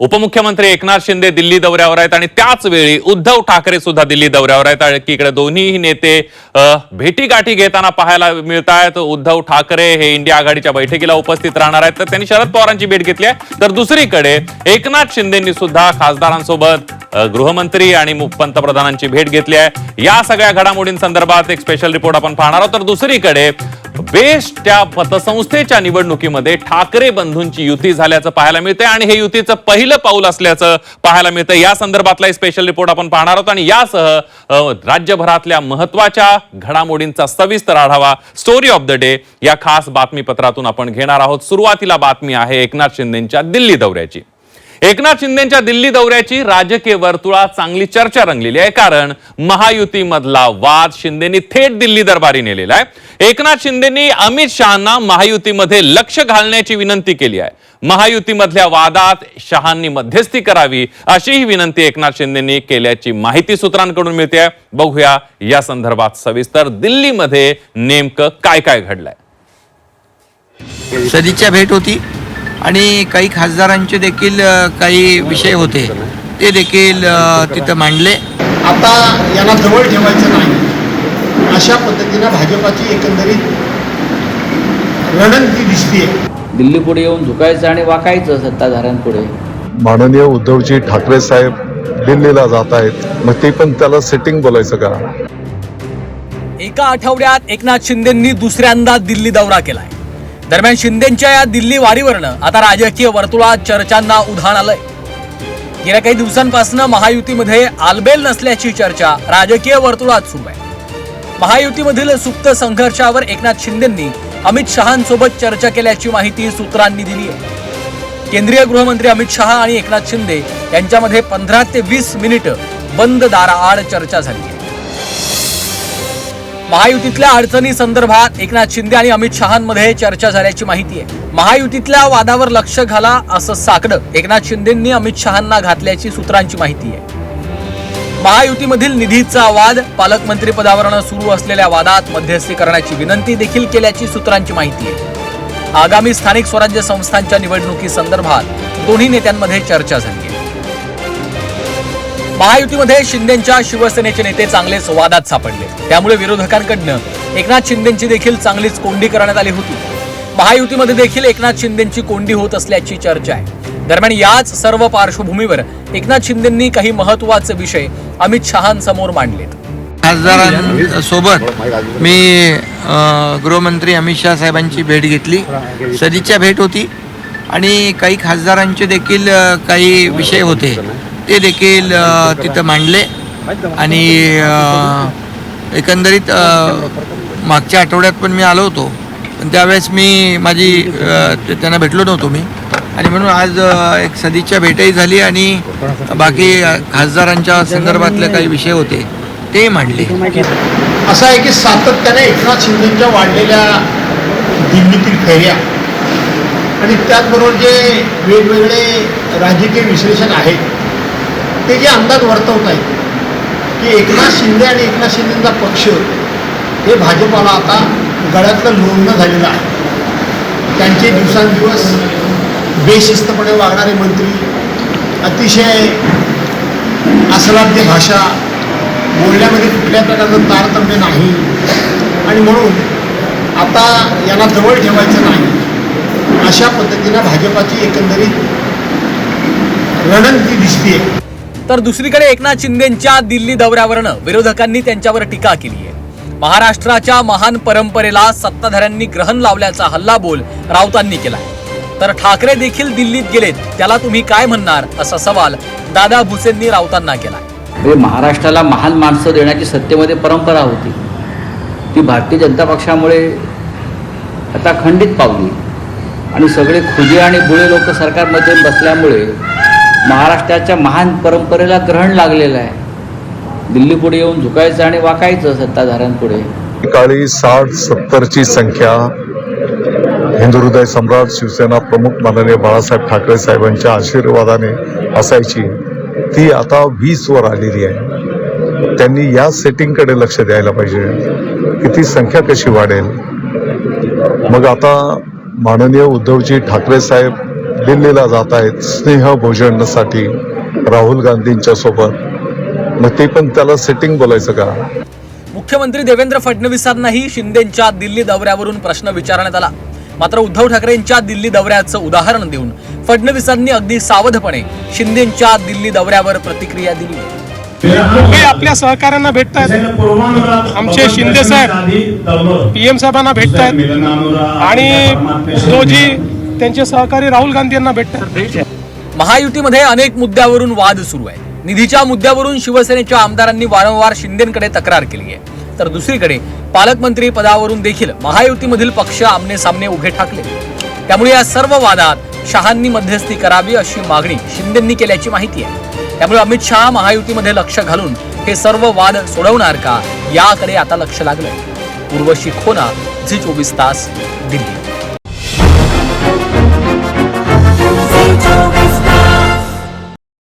उपमुख्यमंत्री एकनाथ शिंदे दिल्ली दौऱ्यावर आहेत आणि त्याच वेळी उद्धव ठाकरे सुद्धा दिल्ली दौऱ्यावर आहेत. आणि एकीकडे दोन्ही नेते भेटीगाठी घेताना पाहायला मिळत आहेत उद्धव ठाकरे हे इंडिया आघाडीच्या बैठकीला उपस्थित राहणार आहेत. तर त्यांनी शरद पवारांची भेट घेतली आहे. तर दुसरीकडे एकनाथ शिंदेंनी सुद्धा खासदारांसोबत गृहमंत्री आणि पंतप्रधानांची भेट घेतली आहे. या सगळ्या घडामोडींसंदर्भात एक स्पेशल रिपोर्ट आपण पाहणार आहोत. तर दुसरीकडे बेस्ट त्या पतसंस्थेच्या निवडणुकीमध्ये ठाकरे बंधूंची युती झाल्याचं पाहायला मिळतं आणि हे युतीचं पहिलं पाऊल असल्याचं पाहायला मिळतं या संदर्भातला स्पेशल रिपोर्ट आपण पाहणार आहोत आणि यासह राज्यभरातल्या महत्त्वाच्या घडामोडींचा सविस्तर आढावा स्टोरी ऑफ द डे या खास बातमीपत्रातून आपण घेणार आहोत. सुरुवातीला बातमी आहे एकनाथ शिंदेच्या दिल्ली दौऱ्याची. एकनाथ शिंदेच्या दिल्ली दौऱ्याची राजकीय वर्तुळात चांगली चर्चा रंगलेली आहे. कारण महायुतीमधला वाद शिंदेनी थेट दिल्ली दरबारी नेलेला आहे. एकनाथ शिंदेनी अमित शहाना महायुतीमध्ये लक्ष घालण्याची विनंती केली आहे. महायुतीमधल्या वादात शहांनी मध्यस्थी करावी अशीही विनंती एकनाथ शिंदेनी केल्याची माहिती सूत्रांकडून मिळते बघूया या संदर्भात सविस्तर दिल्लीमध्ये नेमकं काय काय घडलंय. सदीच्या भेट होती. आणि काही खासदारांचे देखील काही विषय होते ते देखील तिथं मांडले. आता यांना जवळ ठेवायचं नाही. अशा पद्धतीनं भाजपाची एकंदरीत रणनीती दिसतीये. दिल्ली पुढे येऊन झुकायचं आणि वाकायचं सत्ताधाऱ्यांपुढे. माननीय उद्धवजी ठाकरे साहेब दिल्लीला जात आहेत. मग ते पण त्याला सेटिंग बोलायचं का? एका आठवड्यात एकनाथ शिंदेंनी दुसऱ्यांदा दिल्ली दौरा केलाय. दरम्यान शिंदेच्या या दिल्ली वारीवरनं आता राजकीय वर्तुळात चर्चांना उधाण आलंय. गेल्या काही दिवसांपासून महायुतीमध्ये आलबेल नसल्याची चर्चा राजकीय वर्तुळात सुरू आहे. महायुतीमधील सुप्त संघर्षावर एकनाथ शिंदेंनी अमित शहांसोबत चर्चा केल्याची माहिती सूत्रांनी दिली आहे. केंद्रीय गृहमंत्री अमित शहा आणि एकनाथ शिंदे यांच्यामध्ये पंधरा ते वीस मिनिटं बंद दाराआड चर्चा झाली आहे. महायुतीतल्या अडचणी संदर्भात एकनाथ शिंदे आणि अमित शहांमध्ये चर्चा झाल्याची माहिती आहे. महायुतीतल्या वादावर लक्ष घाला असं साकडं एकनाथ शिंदेंनी अमित शहांना घातल्याची सूत्रांची माहिती आहे. महायुतीमधील निधीचा वाद पालकमंत्री पदावरनं सुरू असलेल्या वादात मध्यस्थी करण्याची विनंती देखील केल्याची सूत्रांची माहिती आहे. आगामी स्थानिक स्वराज्य संस्थांच्या निवडणुकीसंदर्भात दोन्ही नेत्यांमध्ये चर्चा झाली आहे. महायुतीमध्ये शिंदेच्या शिवसेनेचे नेते चांगलेच वादात सापडले. त्यामुळे विरोधकांकडनं एकनाथ शिंदेची देखील चांगलीच कोंडी करण्यात आली होती. महायुतीमध्ये देखील एकनाथ शिंदेची कोंडी होत असल्याची चर्चा आहे. दरम्यान याच सर्व पार्श्वभूमीवर एकनाथ शिंदेंनी काही महत्त्वाचे विषय अमित शहांसमोर मांडलेत. खासदारांसोबत मी गृहमंत्री अमित शहा साहेबांची भेट घेतली. सदिच्छा भेट होती आणि काही खासदारांचे देखील काही विषय होते. ते देखील तिथं मांडले. आणि एकंदरीत मागच्या आठवड्यात पण मी आलो होतो. पण त्यावेळेस मी माझी त्यांना भेटलो नव्हतो मी. आणि म्हणून आज एक सदिच्छा भेटही झाली आणि बाकी खासदारांच्या संदर्भातले काही विषय होते ते मांडले. असं आहे की सातत्याने एकनाथ शिंदेच्या वाढलेल्या दिल्लीतील फेऱ्या आणि त्याचबरोबर जे वेगवेगळे राजकीय विश्लेषण आहेत ते जे अंदाज वर्तवत आहेत की एकनाथ शिंदे आणि एकनाथ शिंदेचा पक्ष हे भाजपाला आता गळ्यातलं लोणनं झालेलं आहे. त्यांचे दिवसांदिवस बेशिस्तपणे वागणारे मंत्री अतिशय अस्लाद्य भाषा बोलण्यामध्ये कुठल्या प्रकारचं तारतम्य नाही. आणि म्हणून आता यांना जवळ ठेवायचं नाही. अशा पद्धतीनं भाजपाची एकंदरीत रणनीती आहे तर दुसरीकडे एकनाथ शिंदेच्या दिल्ली दौऱ्यावरनं विरोधकांनी त्यांच्यावर टीका केली आहे. महाराष्ट्राच्या महान परंपरेला सत्ताधाऱ्यांनी ग्रहण लावल्याचा हल्लाबोल राऊतांनी केला तर ठाकरे देखील दिल्लीत गेलेत त्याला तुम्ही काय म्हणणार? असा सवाल दादा भुसेंनी राऊतांना केला महाराष्ट्राला महान माणसं देण्याची सत्तेमध्ये परंपरा होती. ती भारतीय जनता पक्षामुळे आता खंडित पावली. आणि सगळे खुजे आणि बुळे लोक सरकारमध्ये बसल्यामुळे महाराष्ट्राच्या महान परंपरेला ग्रहण लागलेलं आहे. दिल्ली पुढे येऊन झुकायचं आणि वाकायचं सत्ताधाऱ्यांपुढे. काळी साठ सत्तरची संख्या हिंदू हृदय सम्राट शिवसेना प्रमुख माननीय बाळासाहेब ठाकरे साहेबांच्या आशीर्वादाने असायची. ती आता वीस वर आलेली आहे. त्यांनी या सेटिंगकडे लक्ष द्यायला पाहिजे. की ती संख्या कशी वाढेल? मग आता माननीय उद्धवजी ठाकरे साहेब दिल्लीला जात आहेत स्नेहभोजनासाठी राहुल गांधींच्या सोबत. मग ते पण त्याला सेटिंग बोलायचं का? मुख्यमंत्री देवेंद्र फडणवीसांनाही शिंदेंच्या दिल्ली दौऱ्यावरून प्रश्न विचारण्यात आला. मात्र उद्धव ठाकरेंच्या दिल्ली दौऱ्याचं उदाहरण देऊन फडणवीसांनी अगदी सावधपणे शिंदेंच्या दिल्ली दौऱ्यावर प्रतिक्रिया दिली. हे आपल्या सहकाऱ्यांना भेटतायत. आमचे शिंदे साहेब पीएम साहेबांना भेटतायत. आणि उद्धवजी त्यांचे सहकारी राहुल गांधी यांना भेटतात. महायुतीमध्ये अनेक मुद्द्यावरून वाद सुरू आहे निधीच्या मुद्द्यावरून शिवसेनेच्या आमदारांनी वारंवार शिंदेकडे तक्रार केली आहे. तर दुसरीकडे पालकमंत्री पदावरून देखील महायुतीमधील पक्ष आमने सामने उभे ठाकले. त्यामुळे या सर्व वादात शहांनी मध्यस्थी करावी अशी मागणी शिंदेंनी केल्याची माहिती आहे. त्यामुळे अमित शहा महायुतीमध्ये लक्ष घालून हे सर्व वाद सोडवणार का याकडे आता लक्ष लागलंय. उर्वशी खोना झी चोवीस तास दिल्ली.